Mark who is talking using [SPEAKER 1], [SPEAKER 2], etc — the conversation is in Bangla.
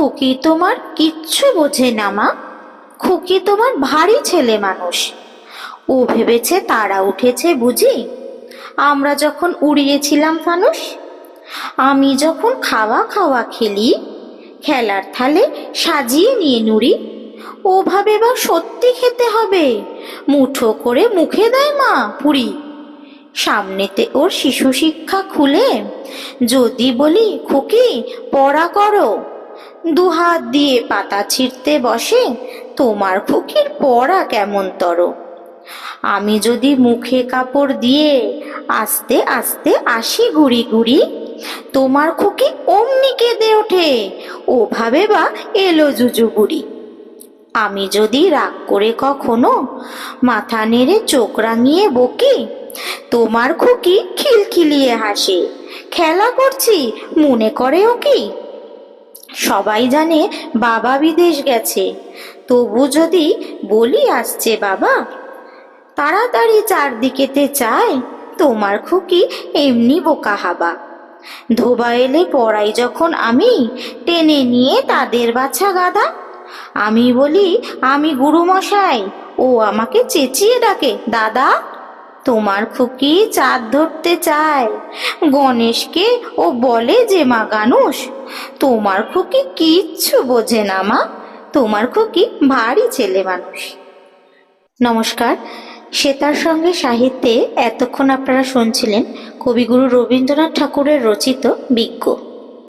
[SPEAKER 1] খুকি তোমার কিচ্ছু বোঝে না, মা। খুকি তোমার ভারী ছেলে মানুষ। ও ভেবেছে তারা উঠেছে বুঝি? আমরা যখন উড়িয়েছিলাম ফানুস আমি যখন খাওয়া খাওয়া খেলি, খেলার থালে সাজিয়ে নিয়ে নুড়ি, ওভাবে বা সত্যি খেতে হবে? মুঠো করে মুখে দেয় মা পুরি। সামনেতে ওর শিশু শিক্ষা খুলে, যদি বলি, খুকি, পড়া করো। দুহাত দিয়ে পাতা ছিঁড়তে বসে, তোমার খুকির পড়া কেমন তর আমি যদি মুখে কাপড় দিয়ে আস্তে আস্তে আসি ঘুরি ঘুরি, তোমার খুকি অমনি কেঁদে ওঠে, ওভাবে বা এলো জুজু বুড়ি। আমি যদি রাগ করে কখনো মাথা নেড়ে চোখ রাঙিয়ে বকি, তোমার খুকি খিলখিলিয়ে হাসে, খেলা করছি, মনে করে ও কি সবাই জানে বাবা বিদেশ গেছে। তবু যদি বলি আসছে বাবা। তাড়াতাড়ি চারদিকেতে চায়, তোমার খুকি এমনি বোকা হাবা। ধোবা এলে পড়াই যখন আমি, টেনে নিয়ে তাদের বাছা গাদা আমি বলি, আমি গুরুমশাই, ও আমাকে চেঁচিয়ে ডাকে, দাদা, তোমার খুকি চাঁদ ধরতে চায়। গণেশকে ও বলে যে মা গানুষ তোমার খুকি কিচ্ছু বোঝে না, মা। তোমার খুকি ভারী ছেলে মানুষ। নমস্কার। শ্বেতার সঙ্গে সাহিত্যে এতক্ষণ আপনারা শুনছিলেন কবিগুরু রবীন্দ্রনাথ ঠাকুরের রচিত বিজ্ঞ।